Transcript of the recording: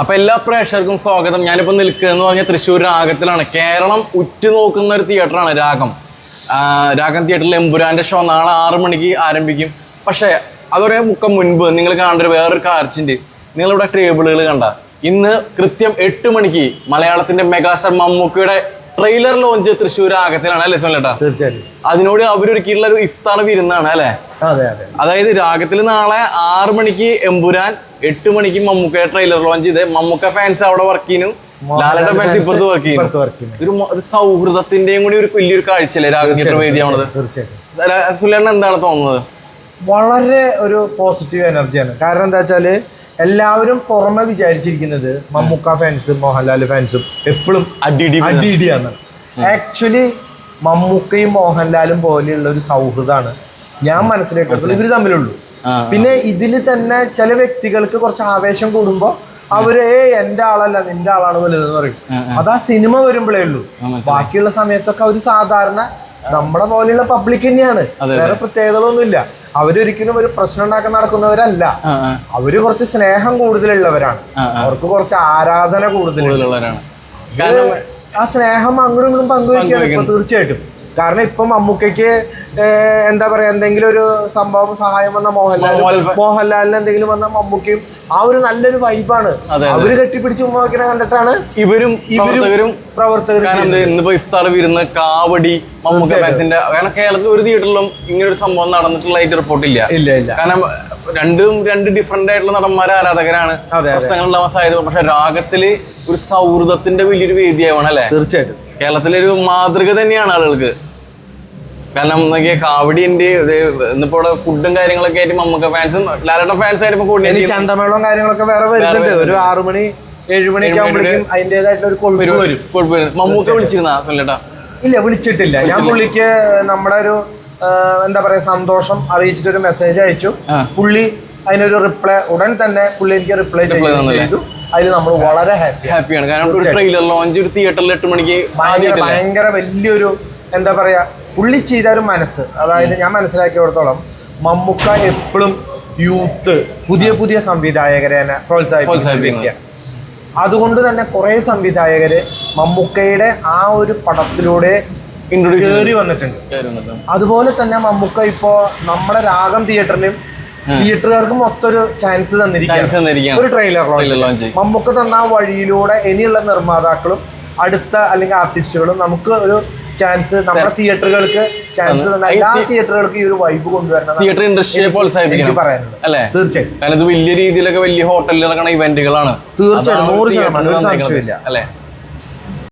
അപ്പൊ എല്ലാ പ്രേക്ഷകർക്കും സ്വാഗതം. ഞാനിപ്പോ നിൽക്കുക എന്ന് പറഞ്ഞാൽ തൃശ്ശൂർ രാഗത്തിലാണ്. കേരളം ഉറ്റുനോക്കുന്ന ഒരു തിയേറ്ററാണ് രാഗം. രാഗം തിയേറ്ററിൽ എമ്പുരാന്റെ ഷോ നാളെ ആറു മണിക്ക് ആരംഭിക്കും. പക്ഷേ അതൊരു മുക്കം മുൻപ് നിങ്ങൾ കാണേണ്ട ഒരു വേറൊരു നിങ്ങൾ നിങ്ങളിവിടെ ടേബിളുകൾ കണ്ട. ഇന്ന് കൃത്യം എട്ട് മണിക്ക് മലയാളത്തിന്റെ മെഗാസ്റ്റാർ മമ്മൂക്കയുടെ ട്രെയിലർ ലോഞ്ച് തൃശ്ശൂർ രാഗത്തിലാണ് അല്ലേ സുനിലേട്ടാ തീർച്ചയായും അതിനോട് അവരൊരുക്കിയിട്ടുള്ള ഒരു ഇഫ്താർ വിരുന്നാണ് അല്ലേ? അതെ അതെ. അതായത് രാഗത്തിൽ നാളെ ആറ് മണിക്ക് എമ്പുരാൻ എട്ട് മണിക്ക് മമ്മൂക്ക ട്രെയിലർ ലോഞ്ച് ചെയ്ത് മമ്മൂക്ക ഫാൻസ് അവിടെ വർക്ക് ചെയ്യുന്നു. ലാലയുടെ ഫാൻസ് ഇപ്പുറത്ത് വർക്ക് ചെയ്യുന്നു. ഒരു ഒരു സൗഹൃദത്തിന്റെയും കൂടി ഒരു വലിയൊരു കാഴ്ചയല്ലേ രാഗത്തിന്റെ വേദിയാണത് തീർച്ചയായിട്ടും സുലേണ്ണ എന്താണ് തോന്നുന്നത്? വളരെ ഒരു പോസിറ്റീവ് എനർജിയാണ് കാരണം എന്താ വെച്ചാൽ എല്ലാവരും പുറമെ വിചാരിച്ചിരിക്കുന്നത് മമ്മൂക്ക ഫാൻസും മോഹൻലാൽ ഫാൻസും എപ്പോഴും അടിയിടി അടിയിടിയാണ്. ആക്ച്വലി മമ്മൂക്കയും മോഹൻലാലും പോലെയുള്ള ഒരു സൗഹൃദമാണ്. ഞാൻ മനസ്സിലാക്കുന്നത് ഇവർ തമ്മിലുള്ളൂ. പിന്നെ ഇതിൽ തന്നെ ചില വ്യക്തികൾക്ക് കുറച്ച് ആവേശം കൂടുമ്പോ അവർ ഏ എന്റെ ആളല്ല നിന്റെ ആളാണ് വലുതെന്ന് പറയും. അത് ആ. സിനിമ വരുമ്പോഴേ ഉള്ളൂ. ബാക്കിയുള്ള സമയത്തൊക്കെ അവർ സാധാരണ നമ്മുടെ പോലെയുള്ള പബ്ലിക് തന്നെയാണ്. വേറെ പ്രത്യേകതകളൊന്നുമില്ല. അവരൊരിക്കലും ഒരു പ്രശ്നം ഉണ്ടാക്കാൻ നടക്കുന്നവരല്ല. അവർ കുറച്ച് സ്നേഹം കൂടുതലുള്ളവരാണ്. അവർക്ക് കുറച്ച് ആരാധന കൂടുതലുള്ളവരാണ്. ആ സ്നേഹം അങ്ങോട്ടും ഇങ്ങോട്ടും പങ്കുവയ്ക്കുകയാണ് തീർച്ചയായിട്ടും. കാരണം ഇപ്പം മമ്മൂക്കയ്ക്ക് എന്താ പറയാ എന്തെങ്കിലും ഒരു സംഭവം സഹായം വന്ന മോഹൻലാൽ മോഹൻലാലിന് എന്തെങ്കിലും വന്ന മമ്മൂക്കയും ആ ഒരു നല്ലൊരു വൈബാണ് അവർ കെട്ടിപ്പിടിച്ച് ഉമ്മാക്കിനെ കണ്ടിട്ടാണ് ഇവരും ഇവരും പ്രവർത്തകരും ഇന്നിപ്പോ ഇഫ്താർ വിരുന്ന് കാവടി മമ്മൂക്ക ഫാൻസിന്റെ കാരണം കേരളത്തിൽ ഒരു തിയേറ്ററിലും ഇങ്ങനെ ഒരു സംഭവം നടന്നിട്ടുള്ളതായിട്ട് റിപ്പോർട്ട് ഇല്ല. ഇല്ല ഇല്ല. കാരണം രണ്ടും രണ്ട് ഡിഫറെന്റ് ആയിട്ടുള്ള നടന്മാരെ ആരാധകരാണ്. പ്രശ്നങ്ങൾ ഉണ്ടാവാൻ സാധ്യത പക്ഷെ രാഗത്തിൽ ഒരു സൗഹൃദത്തിന്റെ വലിയൊരു വേദിയാവണം അല്ലെ തീർച്ചയായിട്ടും. കേരളത്തിലെ ഒരു മാതൃക തന്നെയാണ് ആളുകൾക്ക്. കാരണം കാവടിയുണ്ട് ഇന്നിപ്പോ ഇവിടെ ഫുഡും കാര്യങ്ങളൊക്കെ ആയിട്ട് മമ്മൂക്ക ഫാൻസും ലാലട്ട ഫാൻസ് ആയിട്ട് ചന്തമേളവും ചണ്ടമേളവും കാര്യങ്ങളൊക്കെ വേറെ വരുന്നുണ്ട്. ഒരു ആറു മണി ഏഴു മണിയൊക്കെ ആകുമ്പോഴേക്കും അതിന്റെതായിട്ടുള്ള ഒരു കൊഴുപ്പ് വരും. മമ്മൂക്ക വിളിച്ചിരുന്ന ഇല്ല വിളിച്ചിട്ടില്ല. ഞാൻ പുള്ളിക്ക് നമ്മുടെ ഒരു എന്താ പറയാ സന്തോഷം അറിയിച്ചിട്ട് ഒരു മെസ്സേജ് അയച്ചു. പുള്ളി അതിനൊരു റിപ്ലൈ ഉടൻ തന്നെ പുള്ളി എനിക്ക് റിപ്ലൈ ചെയ്തു. അതിൽ നമ്മൾ വളരെ ഹാപ്പി ഹാപ്പിയാണ് കാരണം ഒരു ട്രെയിലർ ലോഞ്ച് ഒരു തിയേറ്ററിൽ എട്ട് മണിക്ക് ഭയങ്കര വലിയൊരു എന്താ പറയാ പുള്ളി ചെയ്ത ഒരു മനസ്സ്. അതായത് ഞാൻ മനസ്സിലാക്കിയോടത്തോളം മമ്മൂക്ക എപ്പോഴും യൂത്ത് പുതിയ പുതിയ സംവിധായകരെ തന്നെ പ്രോത്സാഹിപ്പിക്കുക. അതുകൊണ്ട് തന്നെ കുറെ സംവിധായകര് മമ്മൂക്കയുടെ ആ ഒരു പടത്തിലൂടെ കയറി വന്നിട്ടുണ്ട്. അതുപോലെ തന്നെ മമ്മൂക്ക ഇപ്പോ നമ്മുടെ രാഗം തിയേറ്ററിലും തിയേറ്ററുകാർക്ക് മൊത്തം ഒരു ചാൻസ് തന്നിരിക്കും തന്നിരിക്കുകയാണ്. ഒരു ട്രെയിലർ ട്രെയിലർ ലോഞ്ച് മമ്മൂക്ക തന്ന ആ വഴിയിലൂടെ ഇനിയുള്ള നിർമ്മാതാക്കളും അടുത്ത അല്ലെങ്കിൽ ആർട്ടിസ്റ്റുകളും നമുക്ക് ഒരു ചാൻസ് നമ്മുടെ തിയേറ്ററുകൾക്ക് ചാൻസ് എല്ലാ തിയേറ്ററുകൾക്ക് ഈ ഒരു വൈബ് കൊണ്ടുവരണം തിയേറ്റർ ഇൻഡസ്ട്രിയെ പ്രോത്സാഹിപ്പിക്കണം. പറയാനുള്ളത്. അല്ലേ? തീർച്ചയായും കാരണം ഇത് വലിയ രീതിയിലൊക്കെ വലിയ ഹോട്ടലിൽ നടക്കുന്ന ഇവന്റുകളാണ് തീർച്ചയായും അതാണ് നൂറ് ശതമാനം. അല്ലേ?